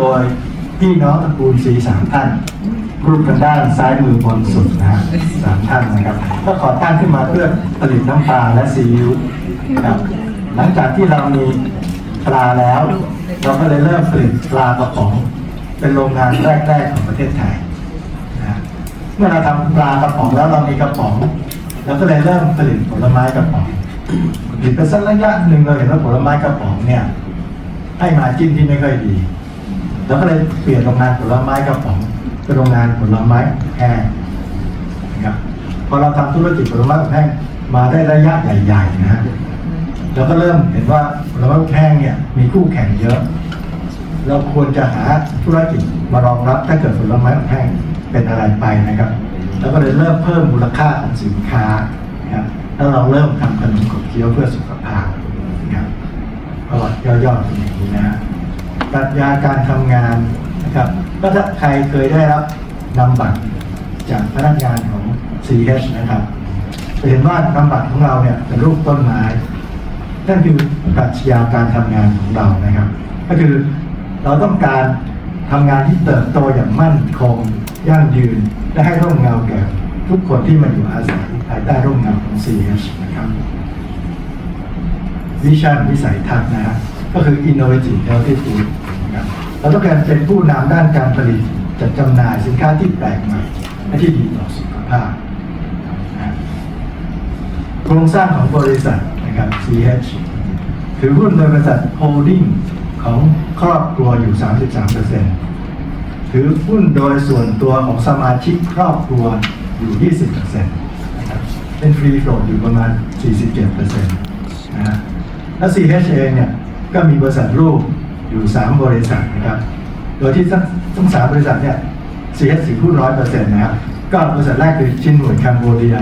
โดยพี่น้องตระกูลสีสามท่านรูปทางด้านซ้ายมือบนสุดนะฮะสามท่านนะครับ ก็ขอตั้งขึ้นมาเพื่อผลิตน้ำปลาและซีอิ๊วครับ หลังจากที่เรามีปลาแล้ว เราก็เลยเริ่มผลิตปลากระป๋อง เป็นโรงงานแรกๆของประเทศไทยนะฮะเมื่อเราทำปลากระป๋องแล้วเรามีกระป๋องเราก็เลยเริ่มผลิตผลไม้กระป๋องผลิตไปสักระยะหนึ่งเราเห็นว่าผลไม้กระป๋องเนี่ยให้มาจิ้นที่ไม่ค่อยดี แล้วก็เลยเปลี่ยนโรงงานผลไม้กระป๋องเป็นโรงงานผลไม้แห้งนะครับพอเราทำธุรกิจผลไม้แห้งมาได้ระยะใหญ่ๆนะฮะเราก็เริ่มเห็นว่าผลไม้แห้งเนี่ยมีคู่แข่งเยอะ เราควรจะหาธุรกิจมารองรับถ้าเกิดผลไม้แห้งเป็นอะไรไปนะครับ แล้วก็เลยเริ่มเพิ่มมูลค่าของสินค้านะครับแล้วเราเริ่มทำขนมขบเคี้ยวเพื่อสุขภาพนะครับประวัติย่อๆเป็นอย่างนี้นะฮะ ปรัชญาการทำงานนะครับก็ถ้าใครเคยได้รับนำบัตรจากพนักงานของ CH นะครับจะเห็นว่านำบัตรของเราเนี่ยเป็นรูปต้นไม้นั่นคือปรัชญาการทำงานของเรานะครับ ก็คือเราต้องการทำงานที่เติบโตอย่างมั่นคงยั่งยืน และให้ร่มเงาแก่ทุกคนที่มาอยู่อาศัยภายใต้ร่มเงาของ CH นะครับวิชั่นวิสัยทัศน์นะฮะ ก็คือ innovative healthy food นะครับเราต้องการเป็นผู้นำด้านการผลิตจัดจำหน่ายสินค้าที่แปลกใหม่และที่ดีต่อสุขภาพโครงสร้างของบริษัทนะครับ CH ถือหุ้นโดยบริษัทโฮลดิ้งของครอบครัวอยู่ 33%ถือหุ้นโดยส่วนตัวของสมาชิกครอบครัวอยู่ 20%นะครับเป็นฟรีโฟลดอยู่ประมาณ 47%นะฮะแล้ว CH เองเนี่ย ก็มีบริษัทลูกอยู่ 3 บริษัทนะครับ โดยที่ทั้งทั้งสามบริษัทเนี่ย CH ถือหุ้นร้อยเปอร์เซ็นต์นะครับ ก็บริษัทแรกคือชินหน่วยคัมโบเดีย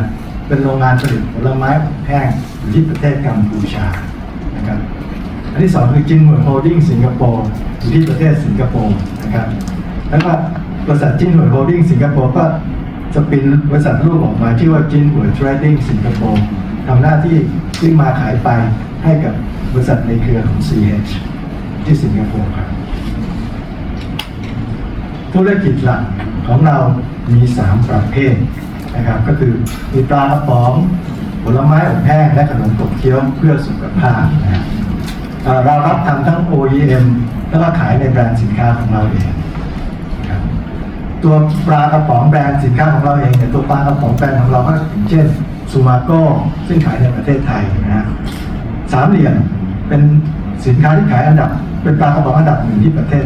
เป็นโรงงานผลิตผลไม้แห้งอยู่ที่ประเทศกัมพูชานะครับ อันที่สองคือจินหน่วยโฮลดิ้งสิงคโปร์อยู่ที่ประเทศสิงคโปร์นะครับ แล้วก็บริษัทจินหน่วยโฮลดิ้งสิงคโปร์ก็จะเป็นบริษัทลูกออกมาชื่อว่าจินหน่วยเทรดดิ้งสิงคโปร์ทำหน้าที่ซื้อมาขายไปให้กับ ริษัทในเครือของ CH ที่สิงคโปร์ครับธุรกิจหลักของเรามี 3 ประเภทนะครับก็คือมีปลากระป๋องผลไม้อบแห้งและขนมขบเคี้ยวเพื่อสุขภาพนะครับเรารับทำทั้ง OEM แล้วก็ขายในแบรนด์สินค้าของเราเองตัวปลากระป๋องแบรนด์สินค้าของเราเองเนี่ยตัวปลากระป๋องแบรนด์ของเราก็อย่างเช่นซูมาโก้ซึ่งขายในประเทศไทยนะฮะสามเหลี่ยม เป็นสินค้าที่ขายอันดับ เป็นปลากระป๋องอันดับหนึ่งที่ประเทศ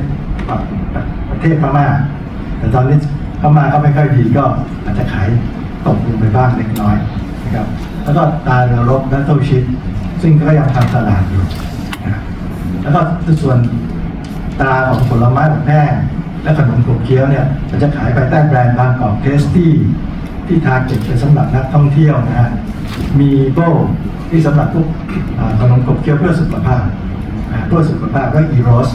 ประเทศพม่า แต่ตอนนี้พม่าก็ไม่ค่อยดีก็อาจจะขายตกลงไปบ้างเล็กน้อยนะครับ แล้วก็ตาเรือรบและโตชิปซึ่งก็ยังทำตลาดอยู่นะแล้วก็ส่วนตาของผลไม้แบบแห้งและขนมขบเคี้ยวเนี่ยมันจะขายภายใต้แบรนด์บางกอกเทสตี้ที่ทาร์เก็ตเป็นสำหรับนักท่องเที่ยวนะฮะ มีโบที่สำหรับพวกขนมขบเคี้ยวเพื่อสุขภาพเพื่อสุขภาพก็อีโรส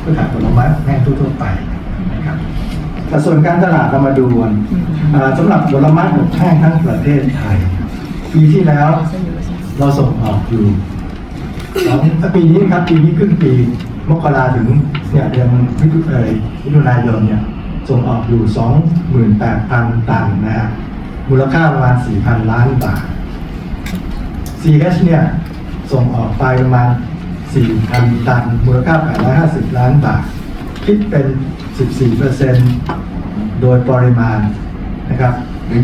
เพื่อขายผลไม้แห้งทั่วไปนะครับแต่ส่วนการตลาดเรามาดูนสำหรับผลไม้อบแห้งทั้งประเทศไทยปีที่แล้วเราส่งออกอยู่สองปีนี้ครับปีนี้ครึ่งปีมกราถึงเนี่ยเดือนมิถุเอ่ยมิถุนายนเนี่ยส่งออกอยู่ 28,000 ตันนะฮะมูลค่าประมาณ 4,000 ล้านบาท CH เนี่ยส่งออกไปประมาณ 4,000 ตันมูลค่า 850 ล้านบาท คิดเป็น 14%โดยปริมาณนะครับหรือ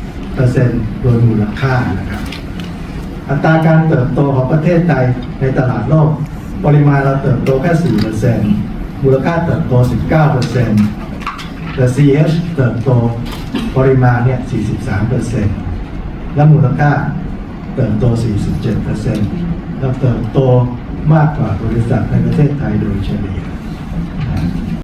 20%โดยมูลค่านะครับอัตราการเติบโตของประเทศไทยในตลาดโลก ปริมาณเราเติบโตแค่ 4%มูลค่าเติบโต 19%แต่ CH เติบโตปริมาณเนี่ย 43%และมูลค่า เติบโต 47%และเติบโตมากกว่าบริษัทในประเทศไทยโดยเฉลี่ย